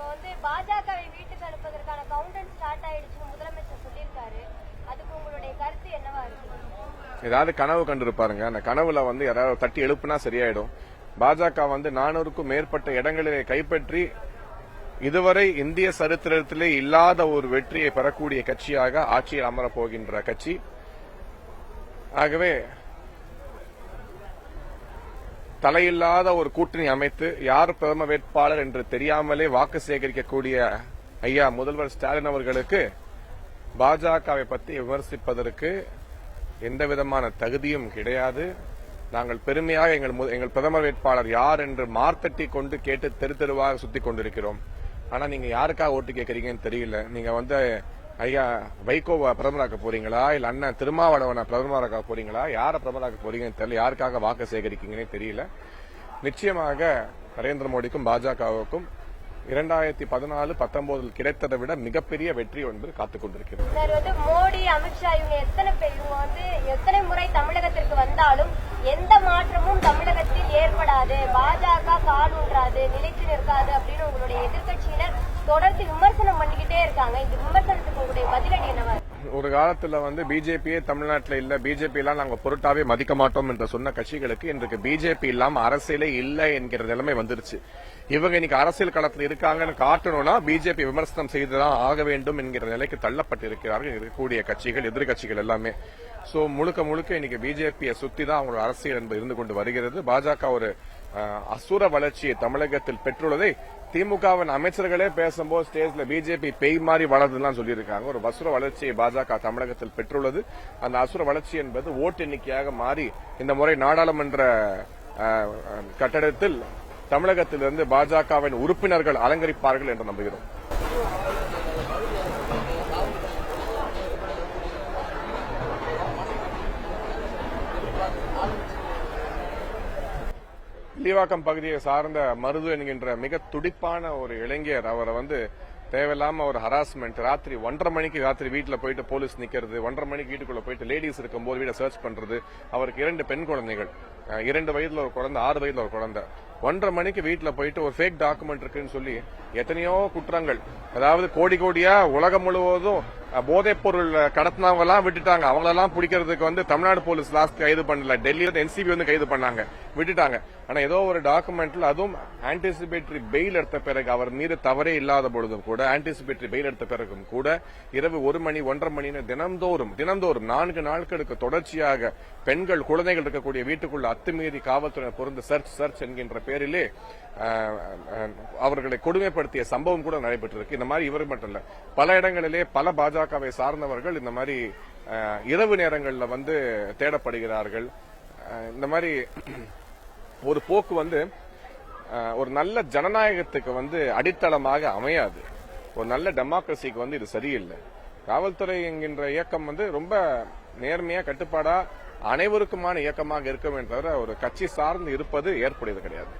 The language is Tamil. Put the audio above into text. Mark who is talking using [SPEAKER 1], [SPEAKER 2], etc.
[SPEAKER 1] இப்போ வந்து பாஜகவை வீட்டுக்கு அனுப்புவதற்கான கவுண்டர் ஸ்டார்ட் ஆயிடுச்சுன்னு முதலமைச்சர் சொல்லியிருக்காரு. அதுக்கு உங்களுடைய கருத்து என்னவா இருக்கு?
[SPEAKER 2] ஏதாவது கனவு கண்டிருப்பாருங்க. அந்த கனவுல வந்து யாராவது தட்டி எழுப்புனா சரியாயிடும். பாஜக வந்து நானூறுக்கும் மேற்பட்ட இடங்களிலே கைப்பற்றி இதுவரை இந்திய சரித்திரத்திலே இல்லாத ஒரு வெற்றியை பெறக்கூடிய கட்சியாக ஆட்சியில் அமரப் போகின்ற கட்சி. ஆகவே தலையில்லாத ஒரு கூட்டணி அமைத்து யார் பிரதம வேட்பாளர் என்று தெரியாமலே வாக்கு சேகரிக்கக்கூடிய ஐயா முதல்வர் ஸ்டாலின் அவர்களுக்கு பாஜகவை பற்றி விமர்சிப்பதற்கு எந்த விதமான தகுதியும் கிடையாது. நாங்கள் பெருமையாக எங்கள் மு- எங்கள் பிரதமர் வேட்பாளர் யார் என்று மார்த்தட்டி கொண்டு கேட்டு தெரு தெருவாக சுத்தி கொண்டிருக்கிறோம். ஆனா நீங்க யாருக்காக ஓட்டு கேட்கறீங்கன்னு தெரியல. நீங்க வந்து ஐயா வைகோவை பிரதமராக்க போறீங்களா? இல்ல அண்ணன் திருமாவளவனை பிரதமராக்க போறீங்களா? யாரை பிரதமராக்க போறீங்கன்னு தெரியல. யாருக்காக வாக்கு சேகரிக்கீங்கன்னே தெரியல. நிச்சயமாக நரேந்திர மோடிக்கும் பாஜகவுக்கும் இரண்டாயிரத்தி பதினாலு பத்தொன்பதில் கிடைத்ததை விட மிகப்பெரிய வெற்றி என்பது காத்துக் கொண்டிருக்கிறது.
[SPEAKER 1] சார் வந்து மோடி அமித்ஷா இவங்க எத்தனை பேர்? இவங்க வந்து எத்தனை முறை தமிழகத்திற்கு வந்தாலும் எந்த மாற்றமும் தமிழகத்தில் ஏற்படாது. பாஜக கால் ஊன்றாது நிலைத்து நிற்காது அப்படின்னு உங்களுடைய எதிர்கட்சியினர் தொடர்ந்து விமர்சனம் பண்ணிக்கிட்டே இருக்காங்க. இந்த விமர்சனத்தை
[SPEAKER 2] ஒரு காலத்துல வந்து பிஜேபியே தமிழ்நாட்டில் இல்ல. பிஜேபி எல்லாம் நாங்க பொருட்டாவே மதிக்க மாட்டோம் என்று சொன்ன கட்சிகளுக்கு இன்றைக்கு பிஜேபி இல்லாம அரசியலே இல்லை என்கிற நிலைமை வந்துருச்சு. இவங்க இன்னைக்கு அரசியல் களத்தில் இருக்காங்கன்னு காட்டணும்னா பிஜேபி விமர்சனம் செய்துதான் ஆக வேண்டும் என்கிற நிலைக்கு தள்ளப்பட்டிருக்கிறார்கள் இருக்கக்கூடிய கட்சிகள் எதிர்க்கட்சிகள் எல்லாமே. சோ முழுக்க முழுக்க இன்னைக்கு பிஜேபியை சுத்தி தான் அவங்களோட அரசியல் என்பது இருந்து கொண்டு வருகிறது. பாஜக ஒரு அசுர வளர்ச்சியை தமிழகத்தில் பெற்றுள்ளதை திமுகவின் அமைச்சர்களே பேசும்போது ஸ்டேஜ்ல பிஜேபி பேய் மாதிரி வளருதுலாம் சொல்லியிருக்காங்க. ஒரு அசுர வளர்ச்சியை பாஜக தமிழகத்தில் பெற்றுள்ளது. அந்த அசுர வளர்ச்சி என்பது ஓட்டு எண்ணிக்கையாக மாறி இந்த முறை நாடாளுமன்ற கட்டடத்தில் தமிழகத்திலிருந்து பாஜகவின் உறுப்பினர்கள் அலங்கரிப்பார்கள் என்று நம்புகிறோம். கிளிவாக்கம் பகுதியை சார்ந்த மருது என்கின்ற மிக துடிப்பான ஒரு இளைஞர். அவரை வந்து தேவையில்லாம ஒரு ஹராஸ்மெண்ட் ராத்திரி ஒன்றரை மணிக்கு ராத்திரி வீட்டில் போயிட்டு போலீஸ் நிக்கிறது ஒன்றரை மணிக்கு வீட்டுக்குள்ள போயிட்டு லேடிஸ் இருக்கும்போது வீட சர்ச் பண்றது. அவருக்கு இரண்டு பெண் குழந்தைகள். இரண்டு வயதுல ஒரு குழந்தை ஆறு வயதுல ஒரு குழந்தை. ஒன்றரை மணிக்கு வீட்டில் போயிட்டு ஒரு ஃபேக் டாக்குமெண்ட் இருக்குன்னு சொல்லி எத்தனையோ குற்றங்கள். அதாவது கோடி கோடியா உலகம் முழுவதும் போதைப் பொருள் கடத்தினவங்க எல்லாம் விட்டுட்டாங்க. அவங்களெல்லாம் பிடிக்கிறதுக்கு வந்து தமிழ்நாடு போலீஸ் லாஸ்ட் கைது பண்ணல. டெல்லியில என்சிபி வந்து கைது பண்ணாங்க. விட்டுட்டாங்க. ஆனா ஏதோ ஒரு டாக்குமெண்ட்ல அதுவும் ஆன்டிசிபேட்டரி பெயில் எடுத்த பிறகு அவர் மீது தவறே இல்லாத பொழுதும் கூட ஆன்டிசிபேட்டரி பெயில் எடுத்த பிறகும் கூட இரவு ஒரு மணி ஒன்றரை மணின்னு தினந்தோறும் தினந்தோறும் நான்கு நாட்களுக்கு தொடர்ச்சியாக பெண்கள் குழந்தைகள் இருக்கக்கூடிய வீட்டுக்குள்ள அத்துமீறி காவல்துறை பொருந்து சர்ச் சர்ச் என்கின்ற பேரிலே அவர்களை கொடுமைப்படுத்திய சம்பவம் கூட நடைபெற்றிருக்கு. இந்த மாதிரி இவர் மட்டும் இல்ல. பல இடங்களிலே பல பாஜக பாஜகவை சார்ந்தவர்கள் இந்த மாதிரி இரவு நேரங்கள்ல வந்து தேடப்படுகிறார்கள். இந்த மாதிரி ஒரு போக்கு வந்து ஒரு நல்ல ஜனநாயகத்துக்கு வந்து அடித்தளமாக அமையாது. ஒரு நல்ல டெமோக்ரஸிக்கு வந்து இது சரியில்லை. காவல்துறை என்கின்ற இயக்கம் வந்து ரொம்ப நேர்மையா கட்டுப்பாடா அனைவருக்குமான இயக்கமாக இருக்க வேண்டும் தவிர ஒரு கட்சி சார்ந்து இருப்பது ஏற்புடையது கிடையாது.